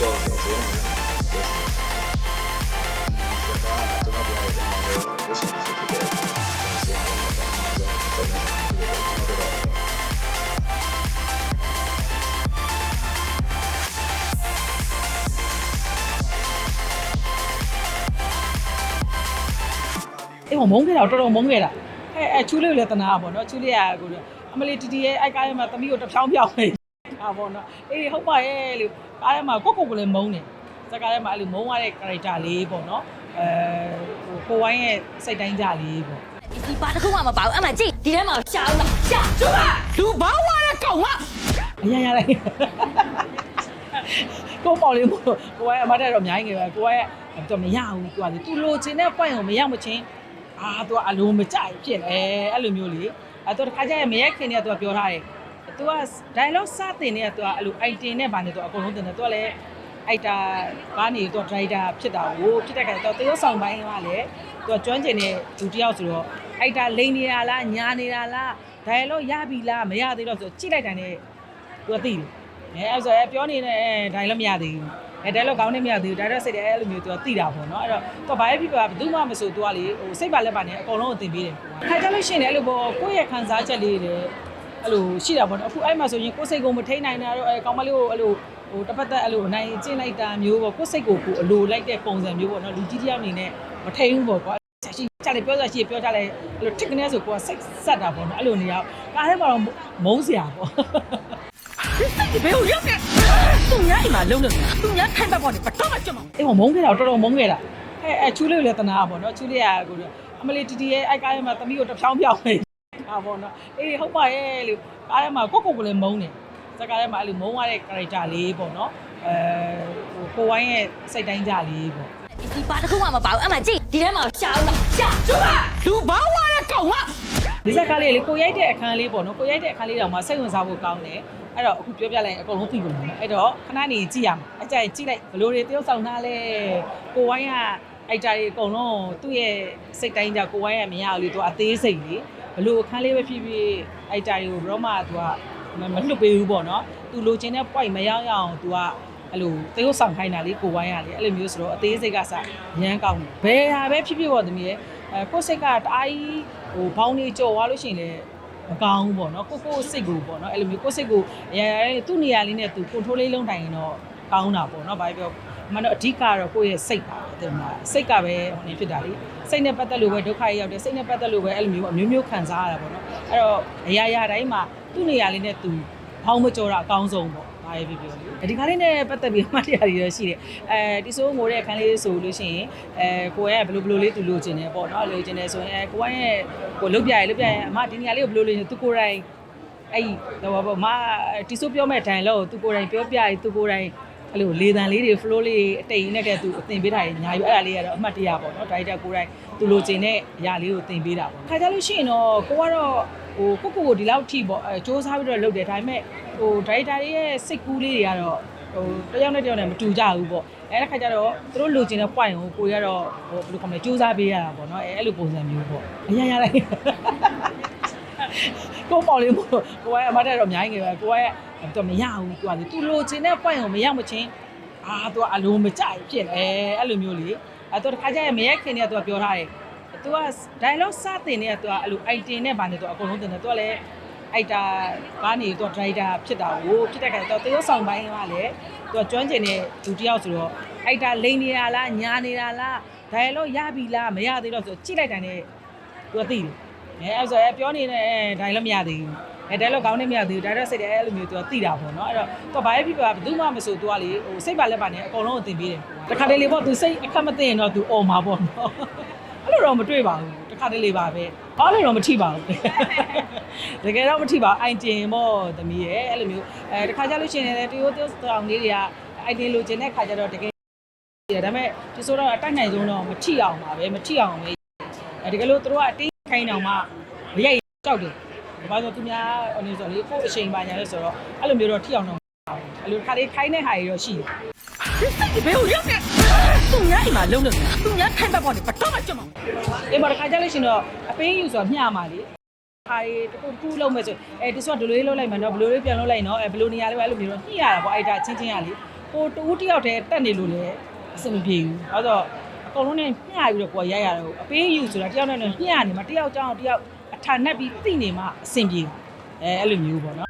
အေးမမုန်းခဲ့တာတော်တော်မုန်းခဲ့တာအဲအဲချူလေးကိုလည်းတနာပါဘောနော်ချူလေးကကိုအမလေးတီတီရဲ့အိုက်ကားရဲ့မှာသမီးကိုတစ်ဖြောင်းပြောင်းနေတာပေါ့နော်အေးဟုတ်ပါရဲ့လို့ ကားထဲမှာကိုကိုကိုလည်းမုန်းတယ်ဇက်ကားထဲမှာအဲ့လိုမုန်းရတဲ့ character လေးပေါ့နော်အဲဟိုကိုဝိုင်းရဲ့စိတ်တိုင်းကြလေးပေါ့ဒီပါတစ်ခုမှမပါဘူးအမှကြည့်ဒီထဲမှာရှာအောင်လားရှာသူကလူဘောင်းဝါတဲ့ကောင်ကအရရလိုက်ကိုပေါ့လေးမို့ကိုဝိုင်းအမတက်တော့အများကြီးငယ်ပဲကိုဝိုင်းကတော့မရဘူးကိုကလေသူလိုချင်တဲ့ point ကိုမရောက်မချင်းအာသူကအလိုမကြိုက်ဖြစ်လေအဲ့လိုမျိုးလေအဲ့တော့တစ်ခါကျရင်မရက်ခင်တည်းကသူကပြောထားတယ် သူက dialogue စတင်နေတဲ့သူကအဲ့လို item နဲ့ဗာနေသူအကုန်လုံးတင်တယ်သူကလည်းအိုက်တာကားနေသူ driver ဖြစ်တာကိုဖြစ်တဲ့ခါကျတော့တရုတ်ဆောင်ပိုင်းကလည်းသူကကျွမ်းကျင်တဲ့လူတစ်ယောက်ဆိုတော့အိုက်တာလိန်နေတာလားညာနေတာလား dialogue ရပြီလားမရသေးတော့ဆိုကြည့်လိုက်တာနဲ့သူကသိတယ်အဲအဲ့ဆိုအဲပြောနေတယ်အဲ dialogue မရသေးဘူးအဲ dialogue ကောင်းနေမရသေးဘူး dialogue စိတ်တယ်အဲ့လိုမျိုးသူကသိတာပေါ့နော်အဲ့တော့သူကဘာပဲဖြစ်ပါဘယ်သူမှမဆိုသူကလေဟိုစိတ်ပါလက်ပါနဲ့အကုန်လုံးကိုသင်ပေးတယ်ခါကြလို့ရှိရင်လည်းအဲ့လိုပေါ့ကိုယ့်ရဲ့ခံစားချက်လေးတွေ အဲ့လိုရှိတာပေါ့နော်အခုအဲ့မှာဆိုရင်ကိုယ်စိတ်ကိုမထိန်နိုင်တာတော့အဲကောင်းမလေးကိုအဲ့လိုဟိုတစ်ပတ်သက်အဲ့လိုအနိုင်ကျင့်လိုက်တာမျိုးပေါ့ကိုယ်စိတ်ကိုကိုယ်အလိုလိုက်တဲ့ပုံစံမျိုးပေါ့နော်လူကြီးတစ်ယောက်အနေနဲ့မထိန်ဘူးပေါ့ကွာရှိကြတယ်ပြောစားရှိပြောကြတယ်အဲ့လိုထစ်ကနေဆိုကိုယ်ကစိတ်ဆက်တာပေါ့နော်အဲ့လိုနေရောက်ကားထဲမှာတော့မုန်းစရာပေါ့ဒီဘယ်ကိုရောက်နေသူများအိမ်မှာလုံးလုံးသူများထိုင်ပတ်ပေါ်နေပတ်တော့မှကြွမှာအေးဟိုမုန်းခဲ့တာတော်တော်မုန်းခဲ့တာအဲအဲချူလေးကိုလည်းတနာပေါ့နော်ချူလေးကကိုအမလေးတီတီရဲ့အိုက်ကားရဲ့မှာသမီးကိုတဖြောင်းဖြောင်းနေ ဟာပေါ့နော်အေးဟုတ်ပါရဲ့လို့ကားထဲမှာကိုကိုကိုလည်းမုန်းတယ်စကားထဲမှာအဲ့လိုမုန်းရတဲ့ character လေးပေါ့နော်အဲဟိုကိုဝိုင်းရဲ့စိတ်တိုင်းကြလေးပေါ့ဒီပါတစ်ခုမှမပါဘူးအမှကြည့်ဒီထဲမှာရှာအောင်လားရှာကျမလူဘာဝရကောင်မဒီစကားလေးလေကိုရိုက်တဲ့အခန်းလေးပေါ့နော်ကိုရိုက်တဲ့အခန်းလေးတောင်မှစိတ်ဝင်စားဖို့ကောင်းတယ်အဲ့တော့အခုပြောပြလိုက်ရင်အကုန်လုံးသိကုန်တယ်အဲ့တော့ခဏနေကြည့်ရမှာအကြိုက်ကြည့်လိုက်ဘလို့တွေတယောက်ဆောင်သားလဲကိုဝိုင်းကအိုက်တာတွေအကုန်လုံးသူ့ရဲ့စိတ်တိုင်းကြကိုဝိုင်းကမရဘူးလေသူအသေးစိတ်လေ ဘလို့အခန်းလေးပဲဖြစ်ဖြစ်အိုက်တာတွေကိုဘရောမှသူကမမလွတ်ပေးဘူးပေါ့နော်သူလိုချင်တဲ့ point မရောက်ရအောင်သူကအဲ့လိုတရုတ်ဆောင်ခိုင်းတာလေကိုဝိုင်းရလေအဲ့လိုမျိုးဆိုတော့အသေးစိတ်ကစရမ်းကောင်းတယ်ဘယ်ဟာပဲဖြစ်ဖြစ်ပေါ့သမီးရဲ့အဲကိုယ့်စိတ်ကတအားကြီးဟိုဘောင်းနေကြော်သွားလို့ရှိရင်လေမကောင်းဘူးပေါ့နော်ကိုကိုစိတ်ကိုပေါ့နော်အဲ့လိုမျိုးကိုစိတ်ကိုအရာရာသူ့နေရာလေးနဲ့သူ control လေးလုံးတိုင်ရင်တော့ကောင်းတာပေါ့နော်ဘာပြောမနော်အဓိကတော့ကိုယ့်ရဲ့စိတ်ပါ တဲ့မှာစိတ်ကပဲဟိုနေဖြစ်တာလေစိတ်နဲ့ပတ်သက်လို့ပဲဒုက္ခရောက်တယ်စိတ်နဲ့ပတ်သက်လို့ပဲအဲ့လိုမျိုးအမျိုးမျိုးခံစားရတာပေါ့နော်အဲ့တော့အရာရာတိုင်းမှာသူ့နေရာလေးနဲ့သူဘောင်းမကြော်တာအကောင်းဆုံးပေါ့ဘာပဲပြောပြောလေဒီကားလေးနဲ့ပတ်သက်ပြီးအမှတ်တရတွေတော့ရှိတယ်အဲဒီဆိုငိုတဲ့အခန်းလေးဆိုလို့ရှိရင်အဲကိုရဲ့ဘယ်လိုဘယ်လိုလေးသူလိုချင်တယ်ပေါ့နော်လိုချင်တယ်ဆိုရင်အဲကိုရဲ့ကိုလုတ်ပြရလုတ်ပြရအမဒီနေရာလေးကိုဘယ်လိုလိုချင်သူကိုယ်တိုင်အဲ့တော့ပေါ့မတီဆိုပြောမဲ့တိုင်လို့သူကိုယ်တိုင်ပြောပြရသူကိုယ်တိုင် အဲ့လိုလေတံလေးတွေ flow လေးတွေအတိတ်နဲ့ကဲသူအသင်ပေးတာတွေညာယူအဲ့ဒါလေးကတော့အမှတ်တရပေါ့နော်ဒါရိုက်တာကိုယ်တိုင်သူလိုချင်တဲ့အရာလေးကိုသင်ပေးတာပေါ့ခါကြလို့ရှိရင်တော့ကိုကတော့ဟိုကိုကိုကိုဒီလောက်ထိပေါ့အဲစ조사ပြီးတော့လုပ်တယ်ဒါပေမဲ့ဟိုဒါရိုက်တာလေးရဲ့စိတ်ကူးလေးတွေကတော့ဟိုတယောက်နဲ့တယောက်နဲ့မတူကြဘူးပေါ့အဲအဲ့ခါကျတော့သူတို့လိုချင်တဲ့ point ကိုကိုရတော့ဟိုဘယ်လိုခေါ်မလဲစူးစမ်းပေးရတာပေါ့နော်အဲအဲ့လိုပုံစံမျိုးပေါ့အရရလိုက် ကိုပေါ့လေးမို့ကိုကအမတက်တော့အများကြီးငယ်ပဲကိုကတော့မရဘူးသူကလေသူလိုချင်တဲ့ point ကိုမရောက်မချင်းအာသူကအလိုမကြိုက်ဖြစ်နေအဲ့လိုမျိုးလေအဲသူတခါကျရင်မရက်ခင်เนี่ยသူကပြောထားတယ်သူက dialogue စတင်နေတဲ့သူကအဲ့လို item နဲ့ဗာနေသူအကုန်လုံးတင်တယ်သူကလည်း အိုက်တာကားနေတော့ driver ဖြစ်တာကိုဖြစ်တဲ့ခါကျတော့တရုတ်ဆောင်ပိုင်းကလည်းသူကကျွမ်းကျင်တဲ့လူတစ်ယောက်ဆိုတော့အိုက်တာလိန်နေတာလားညာနေတာလား dialogue ရပြီလားမရသေးတော့ဆိုကြည့်လိုက်တာနဲ့သူကသိတယ် အဲအဲ့ဆိုအဲပြောနေတဲ့ dialogue မရသေးဘူးအဲ dialogue ကောင်းနေမရသေးဘူး dialogue စိတ်တယ်အဲ့လိုမျိုးသူကသိတာပေါ့နော်အဲ့တော့သူကဘာပဲဖြစ်ပါဘယ်သူမှမဆိုသူကလေဟိုစိတ်ပါလက်ပါနဲ့အကုန်လုံးကိုသင်ပေးတယ်တခါတလေပေါ့သူစိတ်အခက်မသိရင်တော့သူអော်မှာပေါ့နော်အဲ့လိုတော့မတွေ့ပါဘူးတခါတလေပါပဲအားလို့တော့မထိပါဘူးတကယ်တော့မထိပါအိုင်တင်ပေါ့သမီးရဲ့အဲ့လိုမျိုးအဲတခါကြလို့ရှိရင်လည်းတရိုးတိုးတောင်လေးတွေကအိုင်တင်လိုချင်တဲ့ခါကျတော့တကယ်ဒါပေမဲ့ဒီဆိုတော့အတိုက်နိုင်ဆုံးတော့မထိအောင်ပါပဲမထိအောင်ပဲအဲတကယ်လို့တို့ကအတင်း ခိုင်းအောင်မှမရိုက်ကြောက်တယ်ဘာလို့သူများအနေဆိုလေကိုယ့်အချိန်ပါညာလဲဆိုတော့အဲ့လိုမျိုးတော့ထိအောင်တော့မပါဘူးအဲ့လိုခါလေးခိုင်းတဲ့ဟာတွေတော့ရှိတယ်ဒီဘယ်ကိုရောက်နေသူများအိမ်မှာလုံးလုံးသူများထိုင်ပတ်ပေါ်နေပတ်တော့မှကြွမှာအေးပါတခါကြလို့ရှိရင်တော့အပေးယူဆိုတာမျှမှာလေခါရီတခုခုလုံးမဲ့ဆိုအဲဒီဆိုဒလိုလေးလုံးလိုက်မှတော့ဘလိုလေးပြန်လုံးလိုက်နော်အဲဘလိုနေရာလေးပဲအဲ့လိုမျိုးတော့ညှိရတာပေါ့အဲ့ဒါချင်းချင်းရလေကိုတူတယောက်တည်းတက်နေလို့လေအဆင်မပြေဘူးအဲ့တော့ အကုန်လုံးနဲ့မျှပြီးတော့ကိုယ်ရိုက်ရတော့အပေးယူဆိုတာတယောက်နဲ့မျှနေမှာတယောက်ကြောင်းတယောက်အထာနဲ့ပြီးသိနေမှအဆင်ပြေအဲအဲ့လိုမျိုးပေါ့နော်